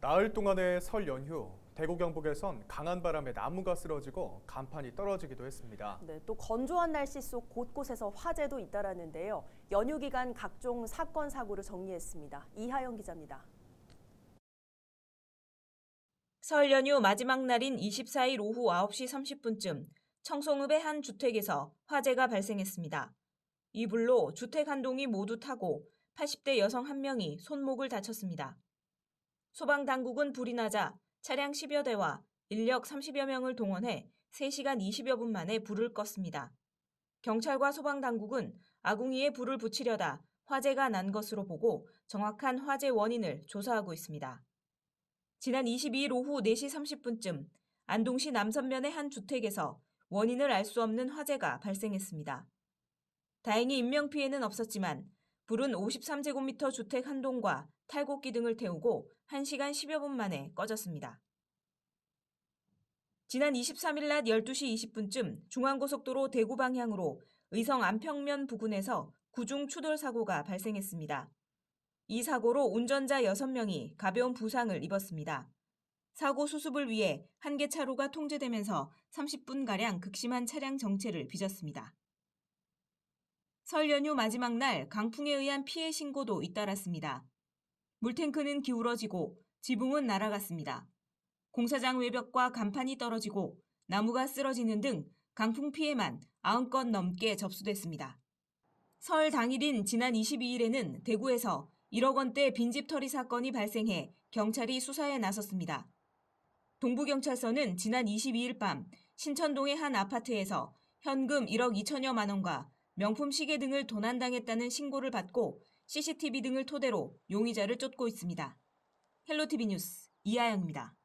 나흘 동안의 설 연휴, 대구 경북에선 강한 바람에 나무가 쓰러지고 간판이 떨어지기도 했습니다. 네, 또 건조한 날씨 속 곳곳에서 화재도 잇따랐는데요. 연휴 기간 각종 사건 사고를 정리했습니다. 이하영 기자입니다. 설 연휴 마지막 날인 24일 오후 9시 30분쯤 청송읍의 한 주택에서 화재가 발생했습니다. 이 불로 주택 한 동이 모두 타고 80대 여성 한 명이 손목을 다쳤습니다. 소방당국은 불이 나자 차량 10여 대와 인력 30여 명을 동원해 3시간 20여 분 만에 불을 껐습니다. 경찰과 소방당국은 아궁이에 불을 붙이려다 화재가 난 것으로 보고 정확한 화재 원인을 조사하고 있습니다. 지난 22일 오후 4시 30분쯤 안동시 남선면의 한 주택에서 원인을 알 수 없는 화재가 발생했습니다. 다행히 인명피해는 없었지만 불은 53제곱미터 주택 한 동과 탈곡기 등을 태우고 1시간 10여 분 만에 꺼졌습니다. 지난 23일 낮 12시 20분쯤 중앙고속도로 대구 방향으로 의성 안평면 부근에서 구중 추돌 사고가 발생했습니다. 이 사고로 운전자 6명이 가벼운 부상을 입었습니다. 사고 수습을 위해 한 개 차로가 통제되면서 30분가량 극심한 차량 정체를 빚었습니다. 설 연휴 마지막 날 강풍에 의한 피해 신고도 잇따랐습니다. 물탱크는 기울어지고 지붕은 날아갔습니다. 공사장 외벽과 간판이 떨어지고 나무가 쓰러지는 등 강풍 피해만 90건 넘게 접수됐습니다. 설 당일인 지난 22일에는 대구에서 1억 원대 빈집 털이 사건이 발생해 경찰이 수사에 나섰습니다. 동부경찰서는 지난 22일 밤 신천동의 한 아파트에서 현금 1억 2천여만 원과 명품 시계 등을 도난당했다는 신고를 받고 CCTV 등을 토대로 용의자를 쫓고 있습니다. 헬로티비 뉴스 이하영입니다.